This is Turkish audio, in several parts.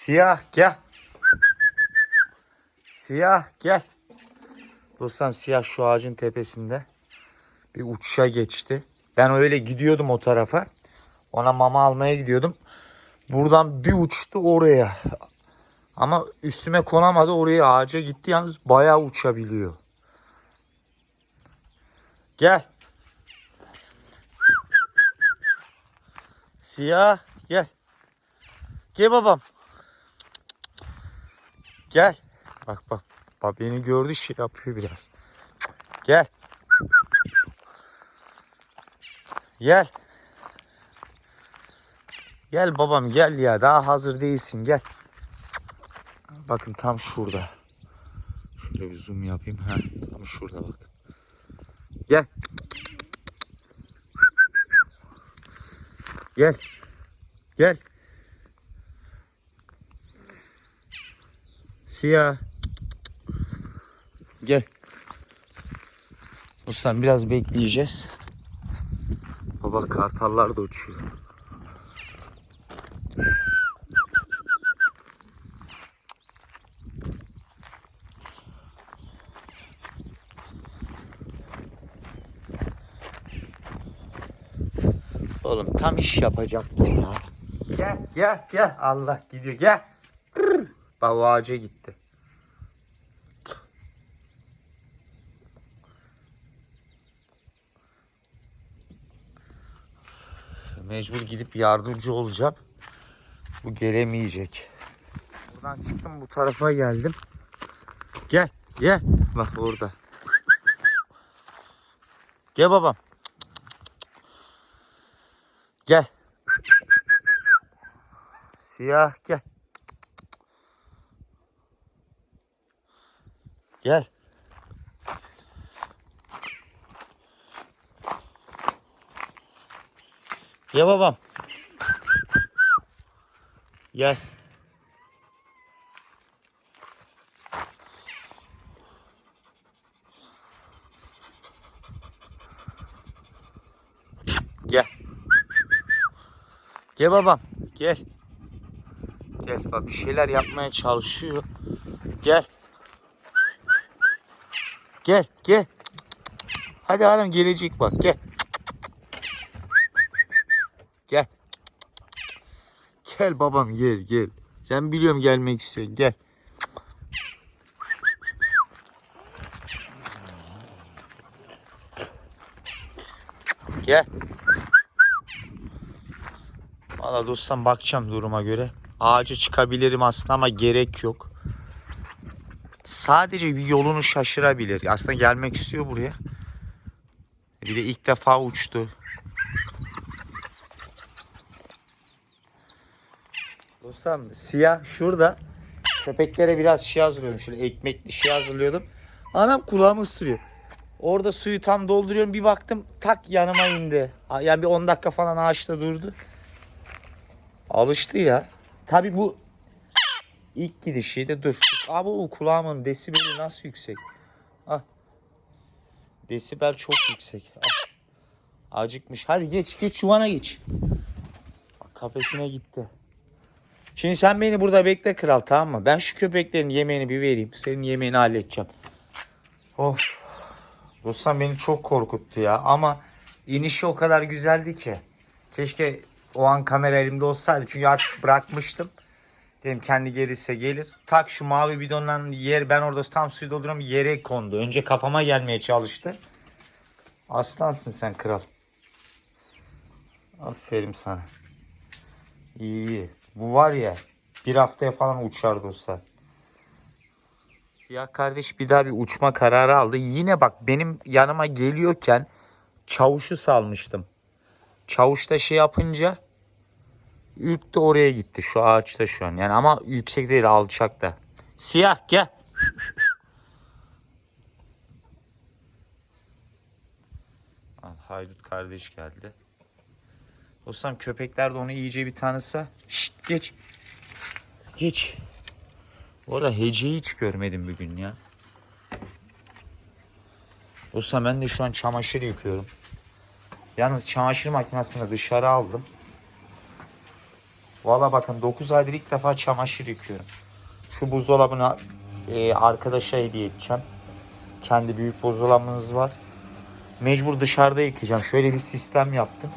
Siyah gel. Siyah gel. Dostum siyah şu ağacın tepesinde bir uçuşa geçti. Ben öyle gidiyordum o tarafa. Ona mama almaya gidiyordum. Buradan bir uçtu oraya. Ama üstüme konamadı oraya ağaca gitti yalnız bayağı uçabiliyor. Gel. Siyah gel. Gel babam. Gel. Bak bak. Bak beni gördü şey yapıyor biraz. Gel. Gel. Gel babam gel ya. Daha hazır değilsin gel. Bakın tam şurada. Şöyle bir zoom yapayım. Ha, tam şurada bak. Gel. Gel. Gel. Siyah. Gel. Ustam biraz bekleyeceğiz. Baba kartallar da uçuyor. Oğlum tam iş yapacaktım ya. Gel gel gel. Allah gidiyor gel. Bak o ağaca gitti. Mecbur gidip yardımcı olacağım. Bu gelemeyecek. Buradan çıktım bu tarafa geldim. Gel gel. Bak orada. Gel babam. Gel. Siyah gel. Gel. Gel babam. Gel. Gel. Gel babam. Gel. Gel bak bir şeyler yapmaya çalışıyor. Gel. Gel gel. Hadi hanım gelecek bak. Gel. Gel babam gel gel. Sen biliyorum gelmek istiyorsun gel. Gel. Valla dostum bakacağım duruma göre. Ağaca çıkabilirim aslında ama gerek yok. Sadece bir yolunu şaşırabilir. Aslında gelmek istiyor buraya. Bir de ilk defa uçtu. Dostum siyah şurada. Köpeklere biraz şey hazırlıyorum. Şöyle ekmekli şey hazırlıyordum. Anam kulağımı ısırıyor. Orada suyu tam dolduruyorum. Bir baktım tak yanıma indi. Yani bir 10 dakika falan ağaçta durdu. Alıştı ya. Tabi bu ilk gidişiydi. Dur. Abi o kulağımın desibeli nasıl yüksek? Ah. Desibel çok yüksek. Ah. Acıkmış. Hadi geç geç yuvana geç. Kafesine gitti. Şimdi sen beni burada bekle kral tamam mı? Ben şu köpeklerin yemeğini bir vereyim. Senin yemeğini halledeceğim. Of. Dostum beni çok korkuttu ya. Ama inişi o kadar güzeldi ki. Keşke o an kamera elimde olsaydı. Çünkü artık bırakmıştım. Dedim kendi gelirse gelir. Tak şu mavi bidondan yer ben orada tam suyu dolduruyorum yere kondu. Önce kafama gelmeye çalıştı. Aslansın sen kral. Aferin sana. İyi iyi. Bu var ya bir haftaya falan uçar dostlar. Siyah kardeş bir daha bir uçma kararı aldı. Yine bak benim yanıma geliyorken çavuşu salmıştım. Çavuş da şey yapınca ürktü oraya gitti. Şu ağaçta şu an. Yani ama yüksek değil alçakta. Siyah gel. Haydut kardeş geldi. Dostum köpekler de onu iyice bir tanısa. Şşt geç. Geç. Bu arada heceyi hiç görmedim bugün ya. Dostum ben de şu an çamaşır yıkıyorum. Yalnız çamaşır makinesini dışarı aldım. Valla bakın 9 aydır ilk defa çamaşır yıkıyorum. Şu buzdolabını e, arkadaşa hediye edeceğim. Kendi büyük buzdolabımız var. Mecbur dışarıda yıkayacağım. Şöyle bir sistem yaptım.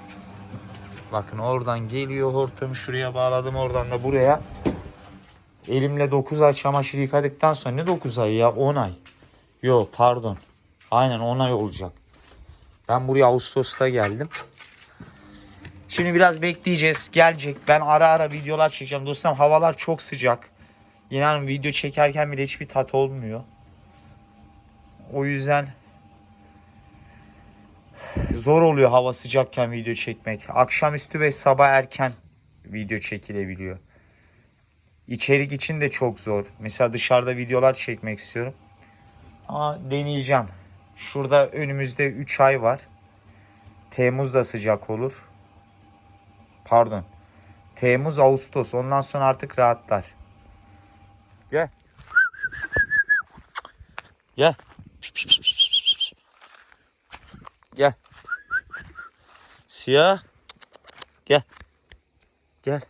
Bakın oradan geliyor hortum şuraya bağladım oradan da buraya. Elimle 9 ay çamaşır yıkadıktan sonra ne 9 ay ya 10 ay. Yo pardon. Aynen 10 ay olacak. Ben buraya Ağustos'ta geldim. Şimdi biraz bekleyeceğiz. Gelecek. Ben ara ara videolar çekeceğim. Dostum havalar çok sıcak. İnanın video çekerken bile hiçbir tat olmuyor. O yüzden zor oluyor hava sıcakken video çekmek. Akşamüstü ve sabah erken video çekilebiliyor. İçerik için de çok zor. Mesela dışarıda videolar çekmek istiyorum. Ama deneyeceğim. Şurada önümüzde 3 ay var. Temmuz da sıcak olur. Pardon. Temmuz, Ağustos. Ondan sonra artık rahatlar. Gel. Gel. Siyah. Gel. Gel.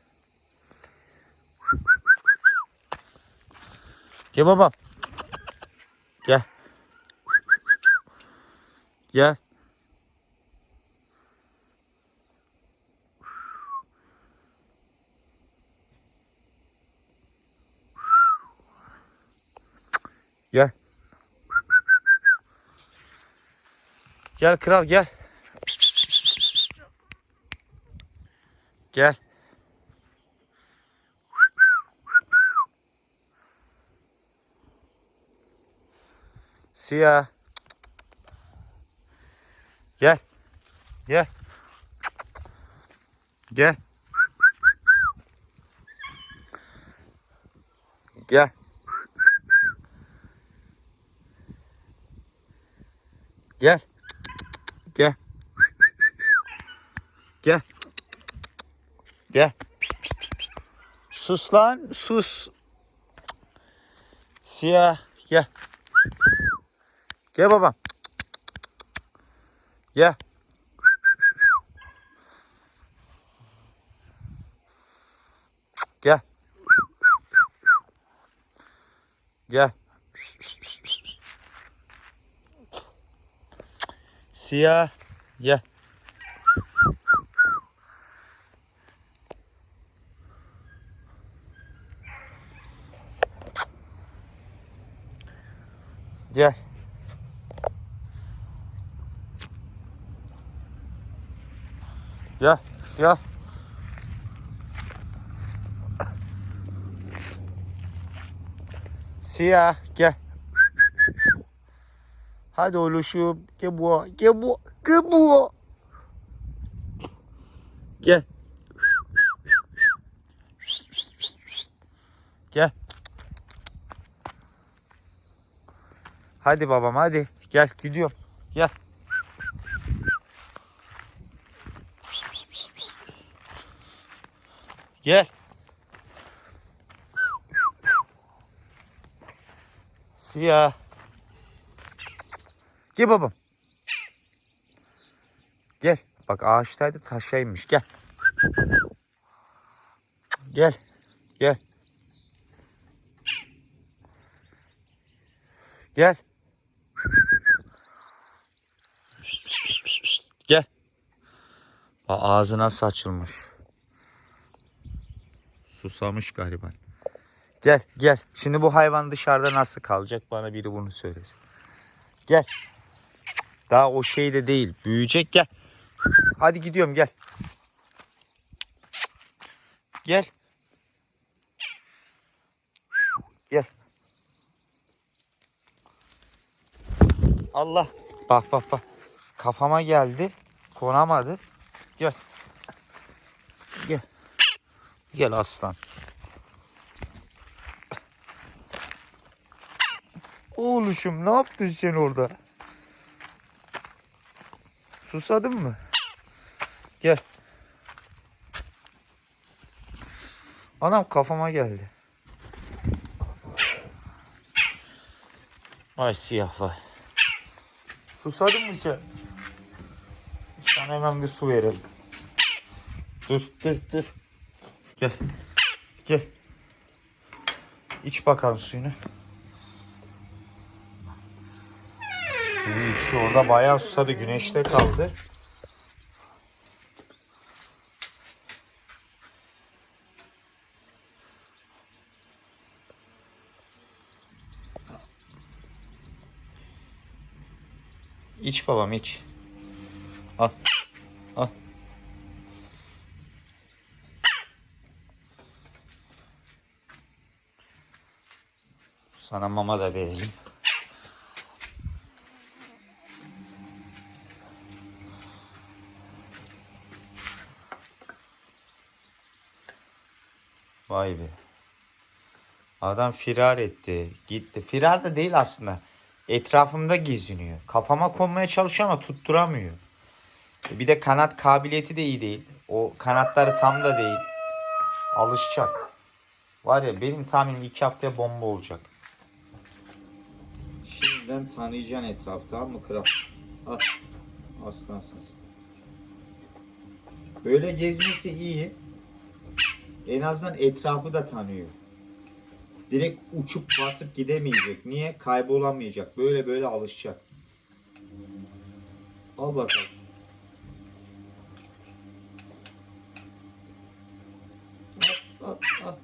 Gel babam. Gel. Gel. Gel. Gel kral gel. Gel. Siyah. Gel. Gel. Gel. Gel. Gel. Gel. Gel. Gel. Sus lan, sus. Siyah, gel. Gel babam. Gel. Gel. Gel. Siyah. Gel. Gel. Gel. Gel. Siyah gel. Hadi oluşum. Gel bu. Gel bu. Gel bu. Gel. Gel. Hadi babam hadi. Gel gidiyorum. Gel. Gel. Siyah. Gel babam. Gel. Bak ağaçtaydı taşa inmiş. Gel. Gel. Gel. Gel. Gel. Bak ağzına saçılmış. Susamış galiba. Gel gel. Şimdi bu hayvan dışarıda nasıl kalacak? Bana biri bunu söylesin. Gel. Daha o şey de değil. Büyüyecek gel. Hadi gidiyorum gel. Gel. Gel. Allah. Bak bak bak. Kafama geldi. Konamadı. Gel. Gel. Gel aslan. Oğluşum ne yaptın sen orada? Susadın mı? Gel. Anam kafama geldi. Ay siyah vay. Susadın mı sen? Sana hemen bir su verelim. Dur dur dur. Gel. Gel. İç bakalım suyunu. Suyu içiyor. Orada bayağı susadı. Güneşte kaldı. İç babam iç. Al. Sana mama da verelim. Vay be. Adam firar etti. Gitti. Firar da değil aslında. Etrafımda geziniyor. Kafama konmaya çalışıyor ama tutturamıyor. E Bir de kanat kabiliyeti de iyi değil. O kanatları tam da değil. Alışacak. Var ya benim tahminim iki haftaya bomba olacak. Şimdiden tanıyacaksın etrafı tamam mı kral? Al. Aslansın sen. Böyle gezmesi iyi. En azından etrafı da tanıyor. Direkt uçup basıp gidemeyecek. Niye? Kaybolamayacak. Böyle böyle alışacak. Al bakalım. Al, al, al.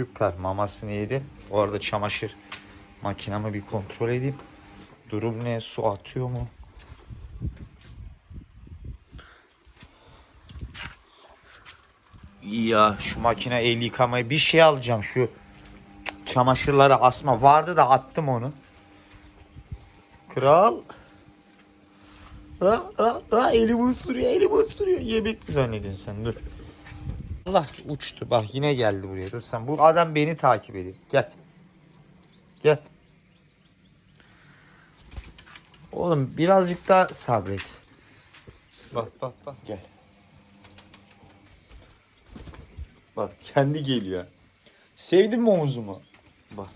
Süper mamasını yedi. O arada çamaşır makinamı bir kontrol edeyim. Durum ne? Su atıyor mu? Ya şu makine el yıkamayı bir şey alacağım şu çamaşırları asma vardı da attım onu. Kral. Ha, ha, ha, elimi ısırıyor, elimi ısırıyor. Yemek mi zannediyorsun sen? Dur. Allah uçtu. Bak yine geldi buraya. Dur sen. Bu adam beni takip ediyor. Gel. Gel. Oğlum birazcık daha sabret. Bak bak bak gel. Bak kendi geliyor. Sevdin mi omuzumu? Bak.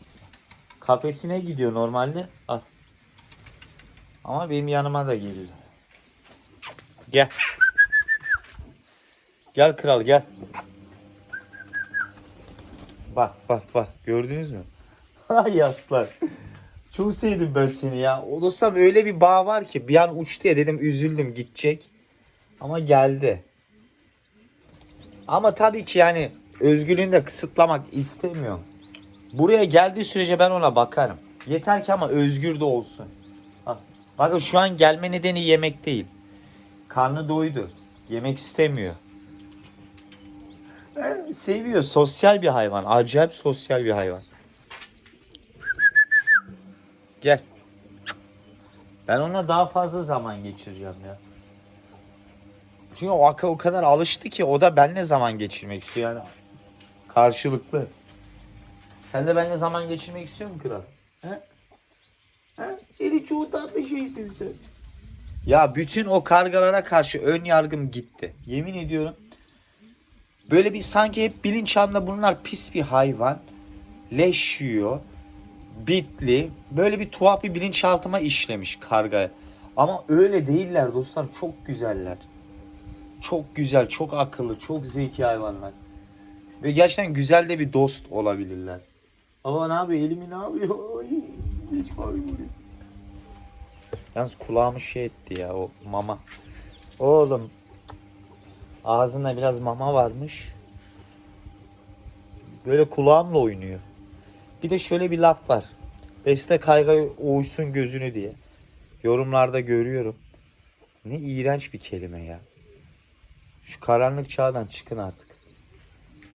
Kafesine gidiyor normalde. Al. Ama benim yanıma da geliyor. Gel. Gel kral gel. Bak bak bak gördünüz mü? Ay aslan. Çok sevdim ben seni ya. Olursam öyle bir bağ var ki bir an uçtu ya dedim üzüldüm gidecek. Ama geldi. Ama tabii ki yani özgürlüğünü de kısıtlamak istemiyorum. Buraya geldiği sürece ben ona bakarım. Yeter ki ama özgür de olsun. Bak, bakın şu an gelme nedeni yemek değil. Karnı doydu. Yemek istemiyor. Seviyor. Sosyal bir hayvan. Acayip sosyal bir hayvan. Gel. Ben ona daha fazla zaman geçireceğim ya. Çünkü o, aka- o kadar alıştı ki o da benimle zaman geçirmek istiyor yani. Karşılıklı. Sen de benimle zaman geçirmek istiyor musun kral? He? He? Seni çoğu tatlı şeysin sen. Ya bütün o kargalara karşı ön yargım gitti. Yemin ediyorum. Böyle bir sanki hep bilinçaltında bunlar pis bir hayvan. Leş yiyor. Bitli. Böyle bir tuhaf bir bilinçaltıma işlemiş karga. Ama öyle değiller dostlar. Çok güzeller. Çok güzel, çok akıllı, çok zeki hayvanlar. Ve gerçekten güzel de bir dost olabilirler. Ama ne yapıyor? Elimi ne yapıyor? Hiç bakayım oraya. Yalnız kulağımı şey etti ya o mama. Oğlum ağzında biraz mama varmış. Böyle kulağımla oynuyor. Bir de şöyle bir laf var. Beste kaygı uysun gözünü diye. Yorumlarda görüyorum. Ne iğrenç bir kelime ya. Şu karanlık çağdan çıkın artık.